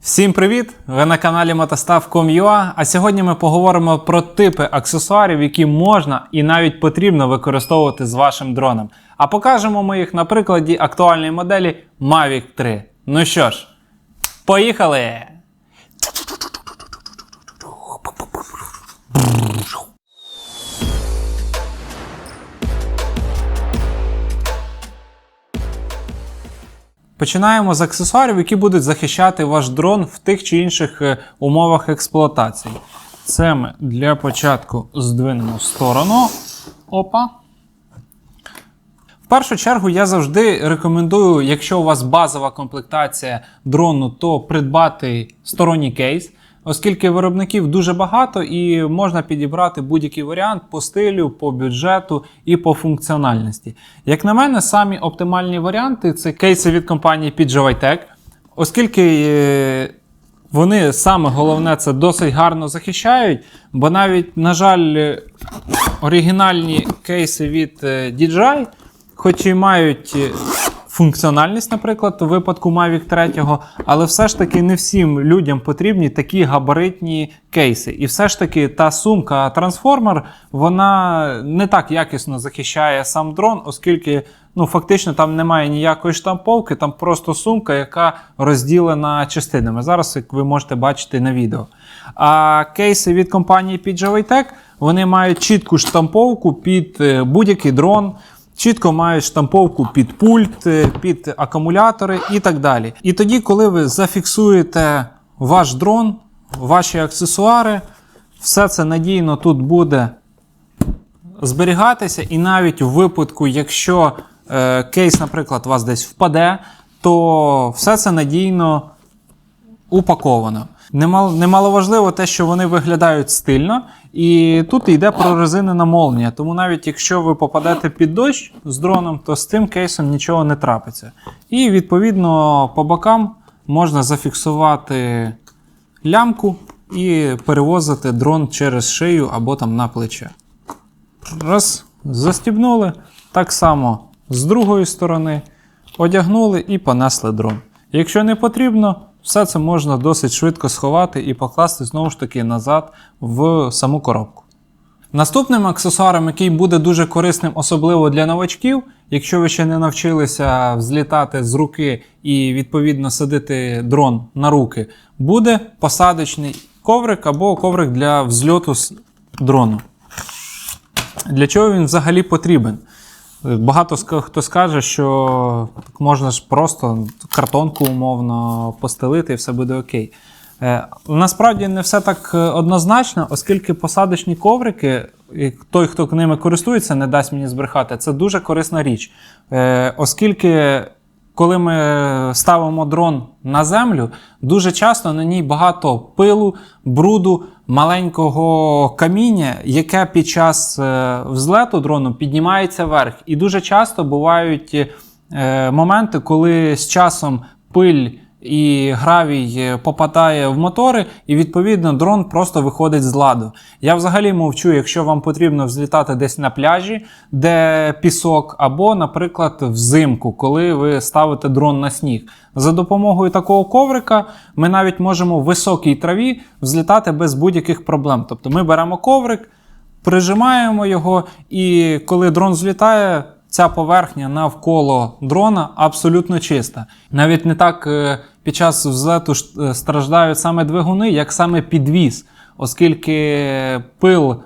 Всім привіт! Ви на каналі Motostav.com.ua, а сьогодні ми поговоримо про типи аксесуарів, які можна і навіть потрібно використовувати з вашим дроном. А покажемо ми їх на прикладі актуальної моделі Mavic 3. Ну що ж, поїхали! Починаємо з аксесуарів, які будуть захищати ваш дрон в тих чи інших е, умовах експлуатації. Це ми для початку здвинемо в сторону. Опа. В першу чергу я завжди рекомендую, якщо у вас базова комплектація дрону, то придбати сторонній кейс, оскільки виробників дуже багато і можна підібрати будь-який варіант по стилю, по бюджету і по функціональності. Як на мене, самі оптимальні варіанти це кейси від компанії Pidgeotech, оскільки е, вони саме головне це досить гарно захищають, бо навіть, на жаль, е, оригінальні кейси від е, DJI, хоч і мають функціональність, наприклад, у випадку Mavic 3, але все ж таки не всім людям потрібні такі габаритні кейси. І все ж таки та сумка трансформер вона не так якісно захищає сам дрон, оскільки ну, фактично там немає ніякої штамповки, там просто сумка, яка розділена частинами. Зараз, як ви можете бачити на відео. А кейси від компанії Pidgeotech, вони мають чітку штамповку під е, будь-який дрон. Чітко мають штамповку під пульт, е, під акумулятори і так далі. І тоді, коли ви зафіксуєте ваш дрон, ваші аксесуари, все це надійно тут буде зберігатися. І навіть в випадку, якщо е, кейс, наприклад, у вас десь впаде, то все це надійно упаковано. Немал, немаловажливо те, що вони виглядають стильно, і тут йде про прорезинена молнія. Тому навіть якщо ви попадете під дощ з дроном, то з цим кейсом нічого не трапиться. І відповідно по бокам можна зафіксувати лямку і перевозити дрон через шию або там на плече. Раз, застібнули. Так само з другої сторони одягнули і понесли дрон. Якщо не потрібно, все це можна досить швидко сховати і покласти знову ж таки назад в саму коробку. Наступним аксесуаром, який буде дуже корисним, особливо для новачків, якщо ви ще не навчилися взлітати з руки і відповідно садити дрон на руки, буде посадочний коврик або коврик для взльоту з дрону. Для чого він взагалі потрібен? Багато хто скаже, що можна ж просто картонку умовно постелити і все буде окей. Е, насправді не все так е, однозначно, оскільки посадочні коврики, і той, хто ними користується, не дасть мені збрехати, це дуже корисна річ. Е, оскільки коли ми ставимо дрон на землю, дуже часто на ній багато пилу, бруду, маленького каміння, яке під час е, взлету дрону піднімається вверх. І дуже часто бувають е, моменти, коли з часом пиль і гравій е, попадає в мотори, і відповідно дрон просто виходить з ладу. Я взагалі мовчу, якщо вам потрібно взлітати десь на пляжі, де пісок, або, наприклад, взимку, коли ви ставите дрон на сніг. За допомогою такого коврика ми навіть можемо в високій траві взлітати без будь-яких проблем. Тобто ми беремо коврик, прижимаємо його, і коли дрон злітає, ця поверхня навколо дрона абсолютно чиста. Навіть не так е, під час взлету е, страждають саме двигуни, як саме підвіз, оскільки пил,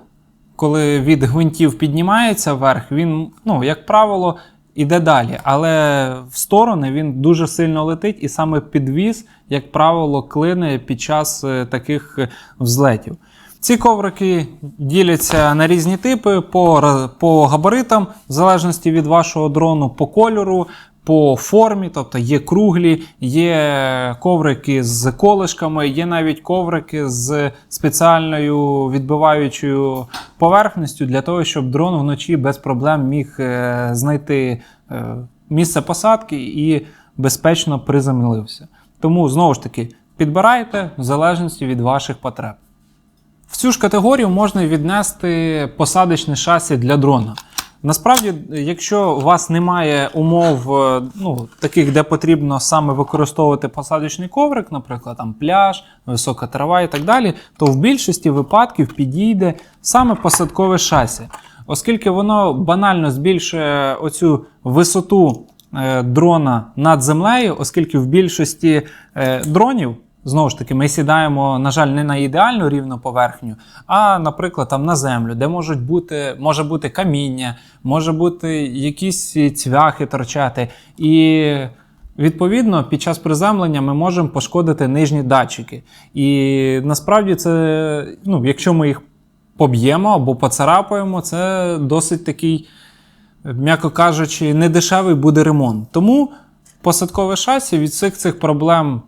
коли від гвинтів піднімається вверх, він, ну, як правило, іде далі. Але в сторони він дуже сильно летить, і саме підвіз, як правило, клине під час е, таких взлетів. Ці коврики діляться на різні типи по, по габаритам, в залежності від вашого дрону, по кольору, по формі, тобто є круглі, є коврики з колишками, є навіть коврики з спеціальною відбиваючою поверхністю для того, щоб дрон вночі без проблем міг е, знайти е, місце посадки і безпечно приземлився. Тому знову ж таки підбирайте в залежності від ваших потреб. В цю ж категорію можна віднести посадочне шасі для дрона. Насправді, якщо у вас немає умов, е, ну, таких, де потрібно саме використовувати посадочний коврик, наприклад, там пляж, висока трава і так далі, то в більшості випадків підійде саме посадкове шасі, оскільки воно банально збільшує оцю висоту е, дрона над землею, оскільки в більшості е, дронів. Знову ж таки, ми сідаємо, на жаль, не на ідеальну рівну поверхню, а, наприклад, там на землю, де можуть бути, може бути каміння, може бути якісь цвяхи торчати. І відповідно під час приземлення ми можемо пошкодити нижні датчики. І насправді це, ну, якщо ми їх поб'ємо або поцарапаємо, це досить такий, м'яко кажучи, недешевий буде ремонт. Тому посадкове шасі від всіх цих проблем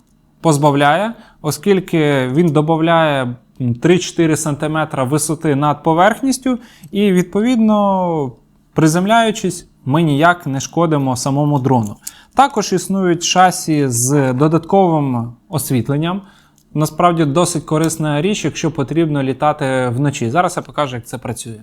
позбавляє, оскільки він додає 3-4 см висоти над поверхністю, і відповідно, приземляючись, ми ніяк не шкодимо самому дрону. Також існують шасі з додатковим освітленням. Насправді досить корисна річ, якщо потрібно літати вночі. Зараз я покажу, як це працює.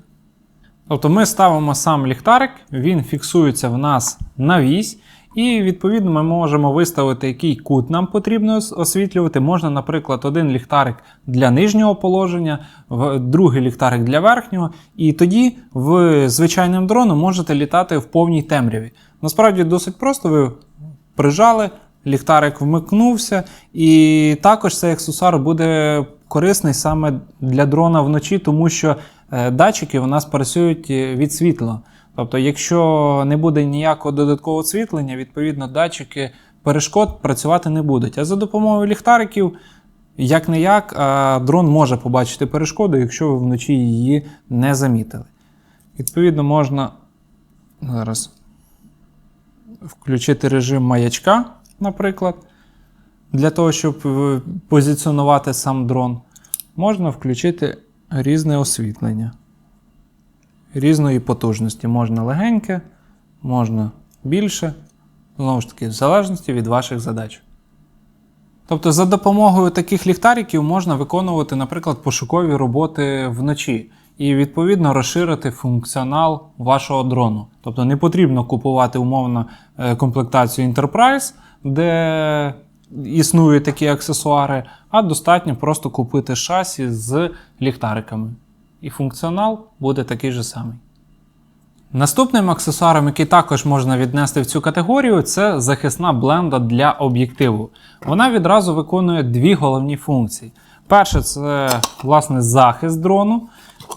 Тобто ми ставимо сам ліхтарик, він фіксується в нас на вісь, і відповідно ми можемо виставити, який кут нам потрібно освітлювати. Можна, наприклад, один ліхтарик для нижнього положення, в- другий ліхтарик для верхнього. І тоді ви звичайним дроном можете літати в повній темряві. Насправді досить просто ви прижали, ліхтарик вмикнувся, і також цей аксесуар буде корисний саме для дрона вночі, тому що е, датчики у нас працюють е, від світла. Тобто, якщо не буде ніякого додаткового освітлення, відповідно датчики перешкод працювати не будуть. А за допомогою ліхтариків, як не як, дрон може побачити перешкоду, якщо ви вночі її не замітили. Відповідно, можна зараз включити режим маячка, наприклад, для того, щоб е, позиціонувати сам дрон. Можна включити різне освітлення. Різної потужності. Можна легеньке, можна більше. Знову ж таки, в залежності від ваших задач. Тобто, за допомогою таких ліхтариків можна виконувати, наприклад, пошукові роботи вночі і відповідно розширити функціонал вашого дрону. Тобто не потрібно купувати умовно е, комплектацію Enterprise, де існують такі аксесуари, а достатньо просто купити шасі з ліхтариками. І функціонал буде такий же самий. Наступним аксесуаром, який також можна віднести в цю категорію, це захисна бленда для об'єктиву. Вона відразу виконує дві головні функції. Перше, це власне захист дрону.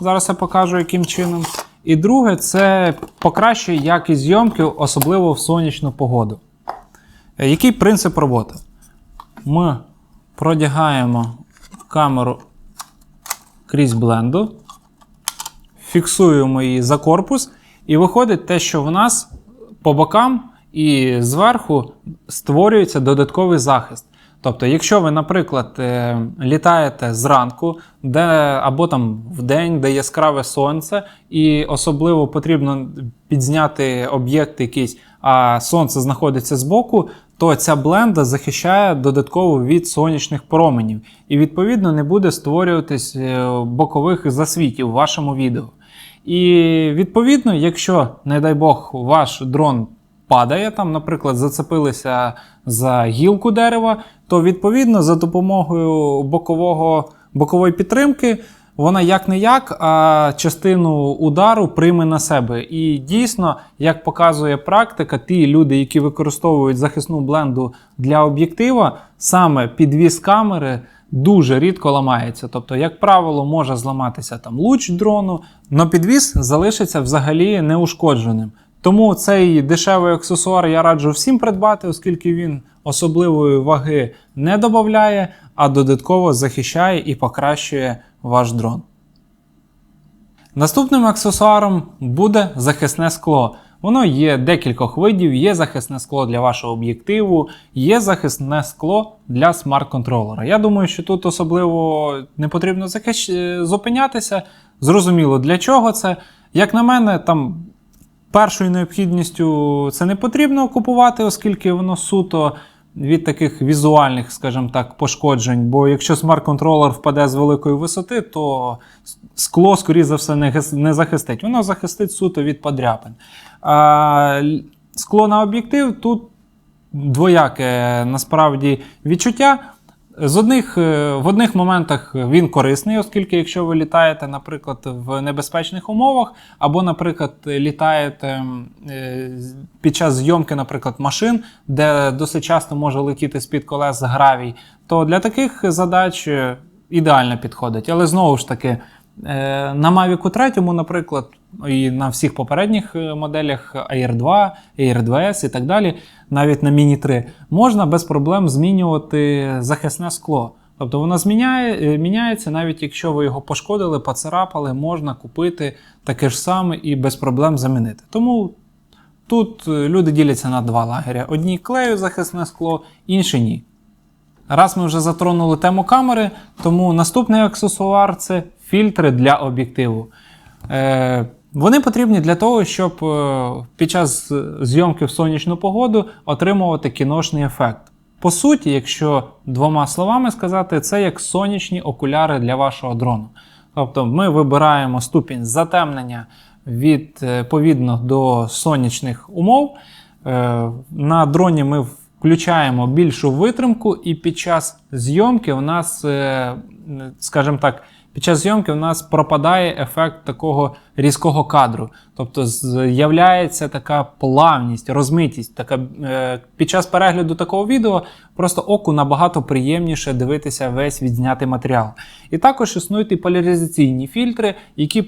Зараз я покажу, яким чином. І друге, це покращує якість зйомки, особливо в сонячну погоду. Е, Який принцип роботи? Ми продягаємо камеру крізь бленду, фіксуємо її за корпус, і виходить те, що в нас по бокам і зверху створюється додатковий захист. Тобто, якщо ви, наприклад, е, літаєте зранку, де або там в день, де яскраве сонце, і особливо потрібно підзняти об'єкт якийсь, а сонце знаходиться збоку, то ця бленда захищає додатково від сонячних променів. І відповідно не буде створюватись е, бокових засвітів в вашому відео. І відповідно, якщо, не дай Бог, ваш дрон падає, там, наприклад, зацепилися за гілку дерева, то відповідно за допомогою бокового, бокової підтримки вона як не як, а частину удару прийме на себе. І дійсно, як показує практика, ті люди, які використовують захисну бленду для об'єктива, саме підвіз камери. Дуже рідко ламається. Тобто, як правило, може зламатися там луч дрону, але підвіз залишиться взагалі неушкодженим. Тому цей дешевий аксесуар я раджу всім придбати, оскільки він особливої ваги не додає, а додатково захищає і покращує ваш дрон. Наступним аксесуаром буде захисне скло. Воно є декількох видів, є захисне скло для вашого об'єктиву, є захисне скло для смарт-контролера. Я думаю, що тут особливо не потрібно захищ... е, зупинятися. Зрозуміло, для чого це. Як на мене, там першою необхідністю це не потрібно купувати, оскільки воно суто від таких візуальних, скажімо так, пошкоджень. Бо якщо смарт-контролер впаде з великої висоти, то скло, скоріше за все, не захистить. Воно захистить суто від подряпин. А скло на об'єктив тут двояке насправді відчуття. З одних, е, в одних моментах він корисний, оскільки якщо ви літаєте, наприклад, в небезпечних умовах, або, наприклад, літаєте е, під час зйомки, наприклад, машин, де досить часто може летіти з-під колес гравій, то для таких задач е, ідеально підходить. Але знову ж таки, на Mavic 3, наприклад, і на всіх попередніх е, моделях Air 2, Air 2S і так далі, навіть на Mini 3, можна без проблем змінювати захисне скло. Тобто воно зміняє, е, міняється, навіть якщо ви його пошкодили, поцарапали, можна купити таке ж саме і без проблем замінити. Тому тут е, люди діляться на два лагеря: одні клеють захисне скло, інші ні. Раз ми вже затронули тему камери, тому наступний аксесуар це фільтри для об'єктиву. Е, вони потрібні для того, щоб е, під час зйомки в сонячну погоду отримувати кіношний ефект. По суті, якщо двома словами сказати, це як сонячні окуляри для вашого дрону. Тобто ми вибираємо ступінь затемнення відповідно до сонячних умов. Е, На дроні ми включаємо більшу витримку, і під час зйомки в нас, е, скажімо так, під час зйомки в нас пропадає ефект такого різкого кадру. Тобто з'являється така плавність, розмитість. Така, е, під час перегляду такого відео просто оку набагато приємніше дивитися весь відзнятий матеріал. І також існують і поляризаційні фільтри, які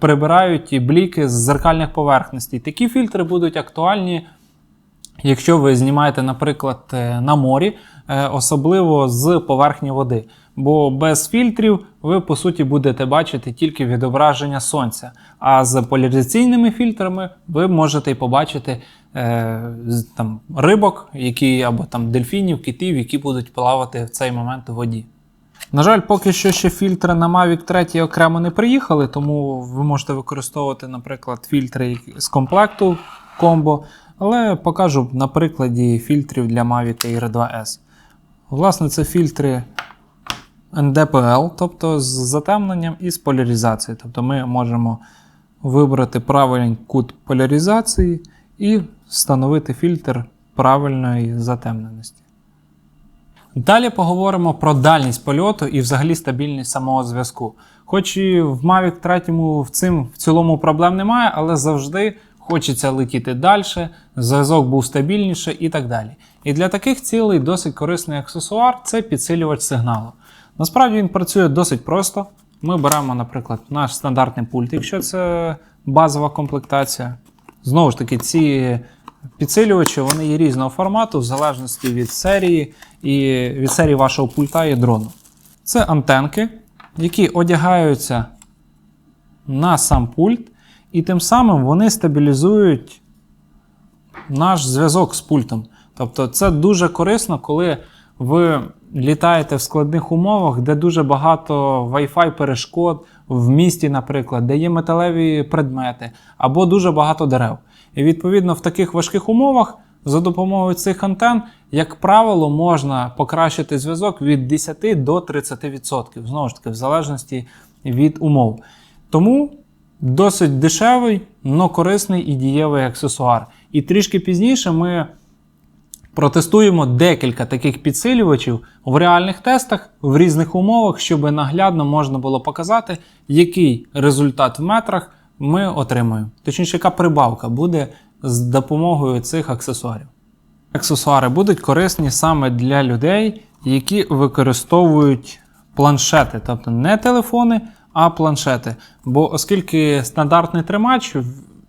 прибирають бліки з зеркальних поверхностей. Такі фільтри будуть актуальні Якщо ви знімаєте, наприклад, е, на морі, е, особливо з поверхні води. Бо без фільтрів ви по суті будете бачити тільки відображення сонця. А з поляризаційними фільтрами ви можете і побачити е, там, рибок, які, або там дельфінів, китів, які будуть плавати в цей момент у воді. На жаль, поки що ще фільтри на Mavic 3 окремо не приїхали, тому ви можете використовувати, наприклад, фільтри з комплекту комбо, але покажу на прикладі фільтрів для Mavic Air 2S. Власне, це фільтри NDPL, тобто з затемненням і з поляризацією. Тобто ми можемо вибрати правильний кут поляризації і встановити фільтр правильної затемненості. Далі поговоримо про дальність польоту і взагалі стабільність самого зв'язку. Хоч і в Mavic 3 в цим в цілому проблем немає, але завжди хочеться летіти далі, зв'язок був стабільніше і так далі. І для таких цілей досить корисний аксесуар це підсилювач сигналу. Насправді він працює досить просто. Ми беремо, наприклад, наш стандартний пульт, якщо це базова комплектація. Знову ж таки, ці підсилювачі вони є різного формату, в залежності від серії і від серії вашого пульта і дрону. Це антенки, які одягаються на сам пульт, і тим самим вони стабілізують наш зв'язок з пультом. Тобто це дуже корисно, коли ви літаєте в складних умовах, де дуже багато Wi-Fi перешкод в місті, наприклад, де є металеві предмети або дуже багато дерев. І відповідно в таких важких умовах за допомогою цих антен, як правило, можна покращити зв'язок від 10 до 30%, знову ж таки, в залежності від умов. Тому досить дешевий, але корисний і дієвий аксесуар. І трішки пізніше ми протестуємо декілька таких підсилювачів в реальних тестах в різних умовах, щоб наглядно можна було показати, який результат в метрах ми отримуємо. Точніше, яка прибавка буде з допомогою цих аксесуарів. Аксесуари будуть корисні саме для людей, які використовують планшети, тобто не телефони, а планшети. Бо оскільки стандартний тримач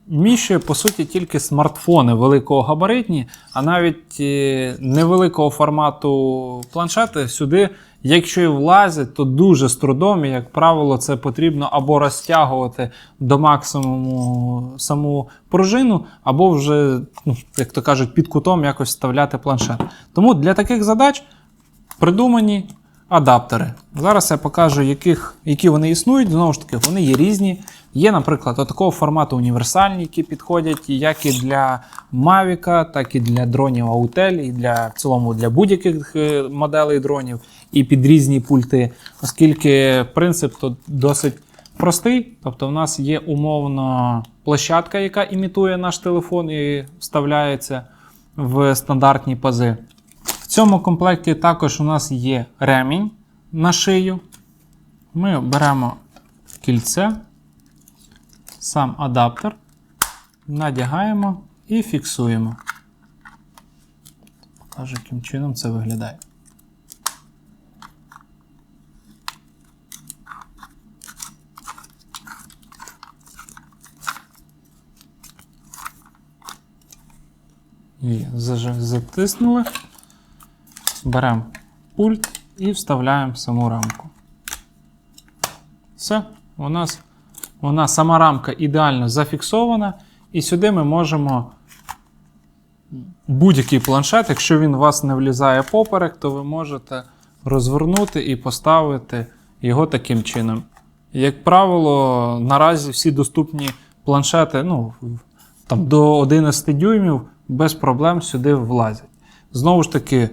вміщує по суті тільки смартфони великого габаритні, а навіть е, невеликого формату планшети сюди, якщо і влазять, то дуже з трудом, і, як правило, це потрібно або розтягувати до максимуму саму пружину, або вже, ну, як то кажуть, під кутом якось вставляти планшет. Тому для таких задач придумані адаптери. Зараз я покажу, яких, які вони існують. Знову ж таки, вони є різні. Є, наприклад, такого формату універсальні, які підходять як і для Mavic, так і для дронів Autel, і для в цілому для будь-яких е, моделей дронів, і під різні пульти, оскільки принцип тут досить простий. Тобто, в нас є умовно площадка, яка імітує наш телефон і вставляється в стандартні пази. В цьому комплекті також у нас є ремінь на шию. Ми беремо кільце, сам адаптер, надягаємо і фіксуємо. Покажу, яким чином це виглядає. І затиснули. Беремо пульт і вставляємо саму рамку. Все, у нас вона сама рамка ідеально зафіксована, і сюди ми можемо будь-який планшет, якщо він у вас не влізає поперек, то ви можете розвернути і поставити його таким чином. Як правило, наразі всі доступні планшети ну, там, до 11 дюймів без проблем сюди влазять. Знову ж таки,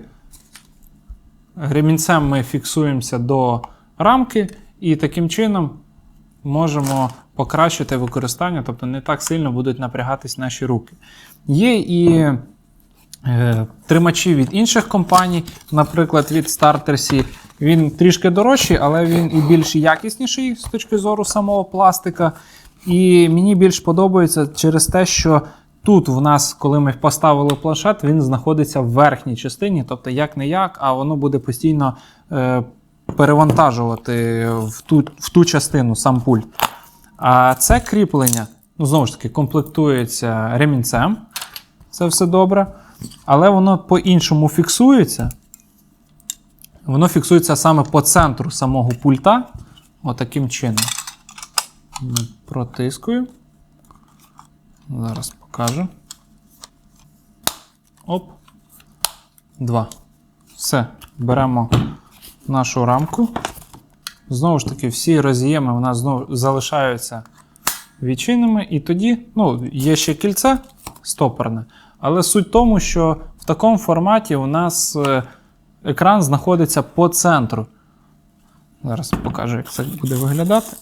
ремінцем ми фіксуємося до рамки і таким чином можемо покращити використання, тобто не так сильно будуть напрягатись наші руки. Є і е, тримачі від інших компаній, наприклад, від Startersі. Він трішки дорожчий, але він і більш якісніший з точки зору самого пластика. І мені більш подобається через те, що тут в нас, коли ми поставили планшет, він знаходиться в верхній частині, тобто як не як, а воно буде постійно е, перевантажувати в ту, в ту частину сам пульт. А це кріплення, ну знову ж таки, комплектується ремінцем. Це все добре. Але воно по-іншому фіксується. Воно фіксується саме по центру самого пульта. Отаким чином. Протискую. Зараз покажу. Оп. Два. Все. Беремо нашу рамку. Знову ж таки, всі роз'єми у нас знову залишаються відчинними. І тоді, ну, є ще кільце стопорне. Але суть в тому, що в такому форматі у нас е, екран знаходиться по центру. Зараз покажу, як це буде виглядати.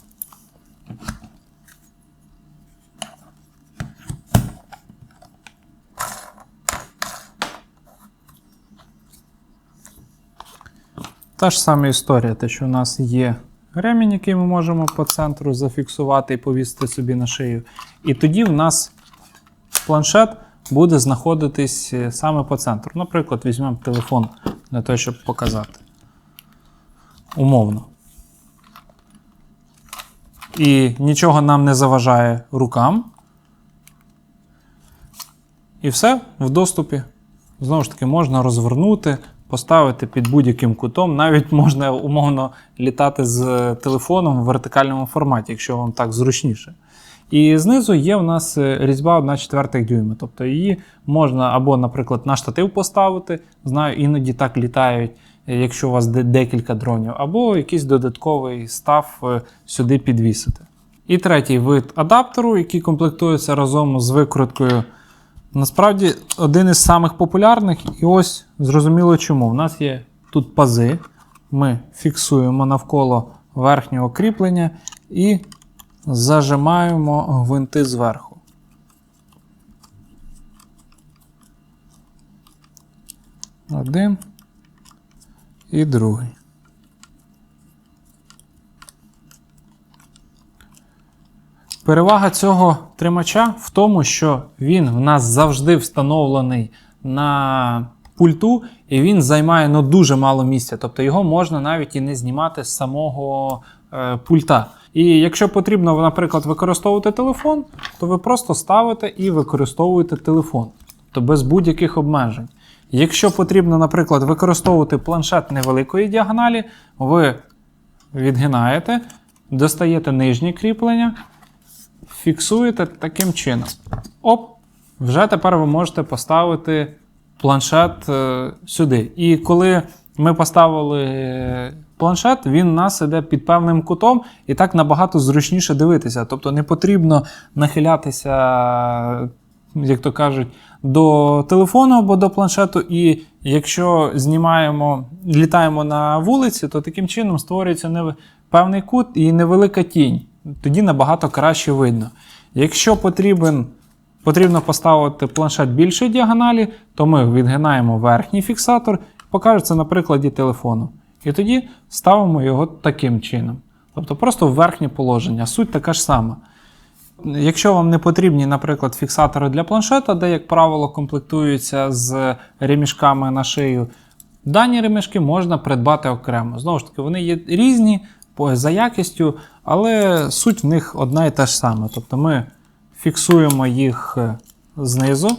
Та ж сама історія, те, що у нас є ремінь, який ми можемо по центру зафіксувати і повісити собі на шию. І тоді в нас планшет буде знаходитись е, саме по центру. Наприклад, візьмемо телефон для того, щоб показати. Умовно. І нічого нам не заважає рукам. І все в доступі. Знову ж таки, можна розвернути, поставити під будь-яким кутом. Навіть можна умовно літати з телефоном в вертикальному форматі, якщо вам так зручніше. І знизу є в нас е, різьба 1 четвертих дюйма. Тобто її можна або, наприклад, на штатив поставити. Знаю, іноді так літають, е, якщо у вас де- декілька дронів, або якийсь додатковий став е, сюди підвісити. І третій вид адаптеру, який комплектується разом з викруткою. Насправді один із самих популярних, і ось зрозуміло чому. У нас є тут пази. Ми фіксуємо навколо верхнього кріплення і зажимаємо гвинти зверху. Один і другий. Перевага цього тримача в тому, що він в нас завжди встановлений на пульту, і він займає ну, дуже мало місця. Тобто його можна навіть і не знімати з самого е, пульта. І якщо потрібно, наприклад, використовувати телефон, то ви просто ставите і використовуєте телефон, тобто без будь-яких обмежень. Якщо потрібно, наприклад, використовувати планшет невеликої діагоналі, ви відгинаєте, достаєте нижнє кріплення, фіксуєте таким чином. Оп, вже тепер ви можете поставити планшет е, сюди. І коли ми поставили планшет, він у нас іде під певним кутом, і так набагато зручніше дивитися. Тобто не потрібно нахилятися, як то кажуть, до телефону або до планшету. І якщо знімаємо, літаємо на вулиці, то таким чином створюється нев- певний кут і невелика тінь. Тоді набагато краще видно. Якщо потрібен потрібно поставити планшет більшої діагоналі, то ми відгинаємо верхній фіксатор, покажу це на прикладі телефону. І тоді ставимо його таким чином. Тобто просто в верхнє положення. Суть така ж сама. Якщо вам не потрібні, наприклад, фіксатори для планшета, де, як правило, комплектуються з ремішками на шию, дані ремішки можна придбати окремо. Знову ж таки, вони є різні за якістю, але суть в них одна і та ж сама. Тобто ми фіксуємо їх е, знизу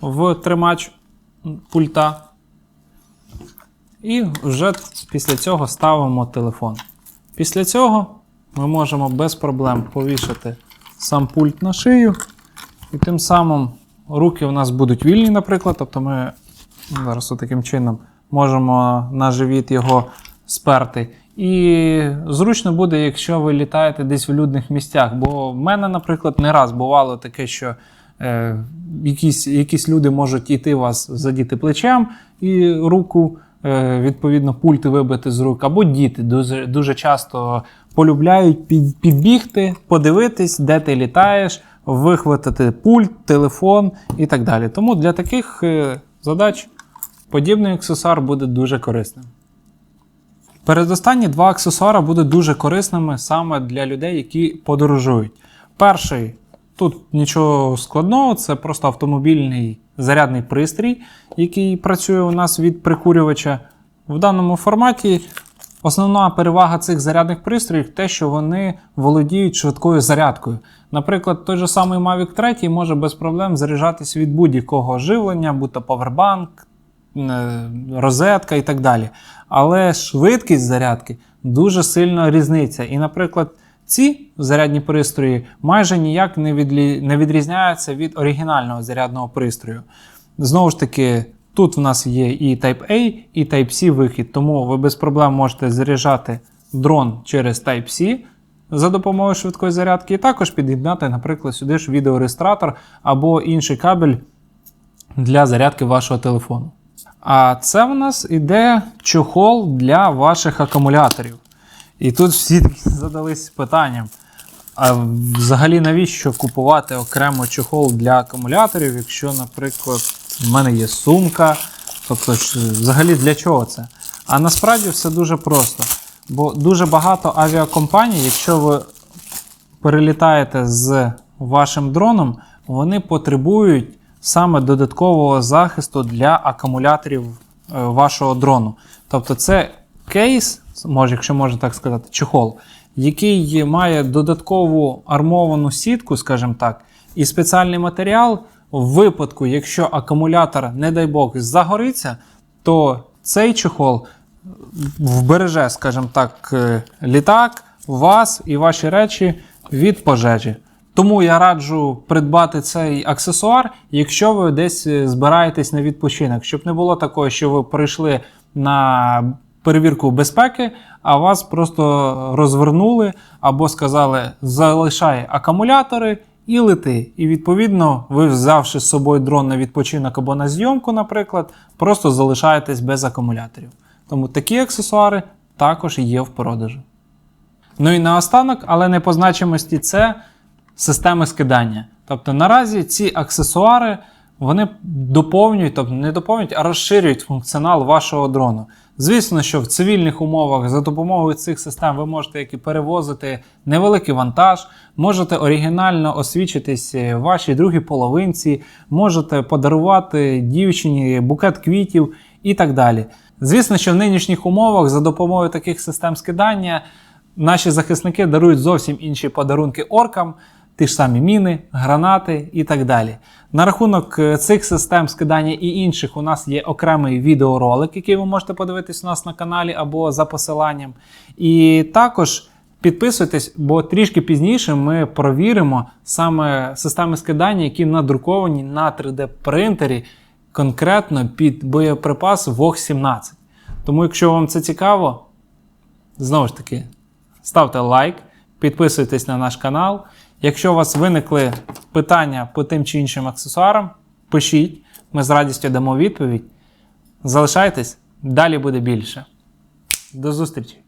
в тримач пульта. І вже після цього ставимо телефон. Після цього ми можемо без проблем повішати сам пульт на шию. І тим самим руки у нас будуть вільні, наприклад. Тобто ми зараз таким чином можемо на живіт його сперти. І зручно буде, якщо ви літаєте десь в людних місцях. Бо в мене, наприклад, не раз бувало таке, що е, якісь, якісь люди можуть іти вас задіти плечем і руку, е, відповідно, пульти вибити з рук, або діти дуже, дуже часто полюбляють під, підбігти, подивитись, де ти літаєш, вихватити пульт, телефон і так далі. Тому для таких е, задач подібний аксесуар буде дуже корисним. Передостанні два аксесуари будуть дуже корисними саме для людей, які подорожують. Перший тут нічого складного, це просто автомобільний зарядний пристрій, який працює у нас від прикурювача. В даному форматі основна перевага цих зарядних пристроїв те, що вони володіють швидкою зарядкою. Наприклад, той же самий Mavic 3 може без проблем заряджатись від будь-якого живлення, будь то повербанк, е, розетка і так далі. Але швидкість зарядки дуже сильно різниця. І, наприклад, ці зарядні пристрої майже ніяк не, відлі... не відрізняються від оригінального зарядного пристрою. Знову ж таки, тут в нас є і Type-A, і Type-C вихід, тому ви без проблем можете заряджати дрон через Type-C за допомогою швидкої зарядки, і також під'єднати, наприклад, сюди ж відеореєстратор або інший кабель для зарядки вашого телефону. А це в нас іде чохол для ваших акумуляторів. І тут всі задались питанням: а взагалі навіщо купувати окремо чохол для акумуляторів, якщо, наприклад, в мене є сумка. Тобто, взагалі для чого це? А насправді все дуже просто. Бо дуже багато авіакомпаній, якщо ви перелітаєте з вашим дроном, вони потребують саме додаткового захисту для акумуляторів е, вашого дрону. Тобто, це кейс, може, якщо можна так сказати, чехол, який має додаткову армовану сітку, скажімо так, і спеціальний матеріал. В випадку, якщо акумулятор, не дай Бог, загориться, то цей чехол вбереже, скажімо так, е, літак, вас і ваші речі від пожежі. Тому я раджу придбати цей аксесуар, якщо ви десь е, збираєтесь на відпочинок, щоб не було такого, що ви прийшли на перевірку безпеки, а вас просто розвернули або сказали: залишай акумулятори і лети. І відповідно, ви, взявши з собою дрон на відпочинок або на зйомку, наприклад, просто залишаєтесь без акумуляторів. Тому такі аксесуари також є в продажу. Ну і наостанок, але не по значимості, це системи скидання. Тобто наразі ці аксесуари вони доповнюють, тобто не доповнюють, а розширюють функціонал вашого дрону. Звісно, що в цивільних умовах за допомогою цих систем ви можете як і перевозити невеликий вантаж, можете оригінально освічитись вашій другій половинці, можете подарувати дівчині букет квітів і так далі. Звісно, що в нинішніх умовах за допомогою таких систем скидання наші захисники дарують зовсім інші подарунки оркам, ті ж самі міни, гранати і так далі. На рахунок е, цих систем скидання і інших у нас є окремий відеоролик, який ви можете подивитись у нас на каналі або за посиланням. І також підписуйтесь, бо трішки пізніше ми провіримо саме системи скидання, які надруковані на 3D принтері конкретно під боєприпас VOG 17. Тому, якщо вам це цікаво, знову ж таки, ставте лайк, підписуйтесь на наш канал. Якщо у вас виникли питання по тим чи іншим аксесуарам, пишіть, ми з радістю дамо відповідь. Залишайтесь, далі буде більше. До зустрічі!